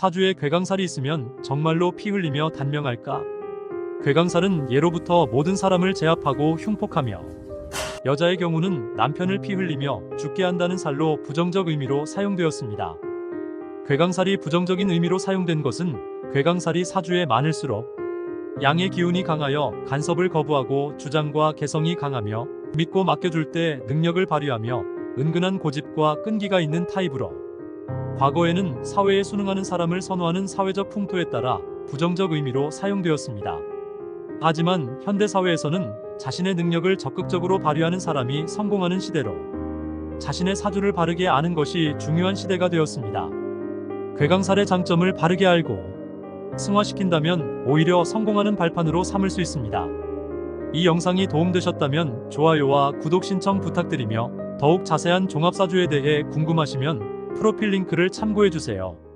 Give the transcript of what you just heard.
사주에 괴강살이 있으면 정말로 피 흘리며 단명할까? 괴강살은 예로부터 모든 사람을 제압하고 흉폭하며 여자의 경우는 남편을 피 흘리며 죽게 한다는 살로 부정적 의미로 사용되었습니다. 괴강살이 부정적인 의미로 사용된 것은 괴강살이 사주에 많을수록 양의 기운이 강하여 간섭을 거부하고 주장과 개성이 강하며 믿고 맡겨줄 때 능력을 발휘하며 은근한 고집과 끈기가 있는 타입으로 과거에는 사회에 순응하는 사람을 선호하는 사회적 풍토에 따라 부정적 의미로 사용되었습니다. 하지만 현대 사회에서는 자신의 능력을 적극적으로 발휘하는 사람이 성공하는 시대로 자신의 사주를 바르게 아는 것이 중요한 시대가 되었습니다. 괴강살의 장점을 바르게 알고 승화시킨다면 오히려 성공하는 발판으로 삼을 수 있습니다. 이 영상이 도움되셨다면 좋아요와 구독 신청 부탁드리며 더욱 자세한 종합사주에 대해 궁금하시면 프로필 링크를 참고해주세요.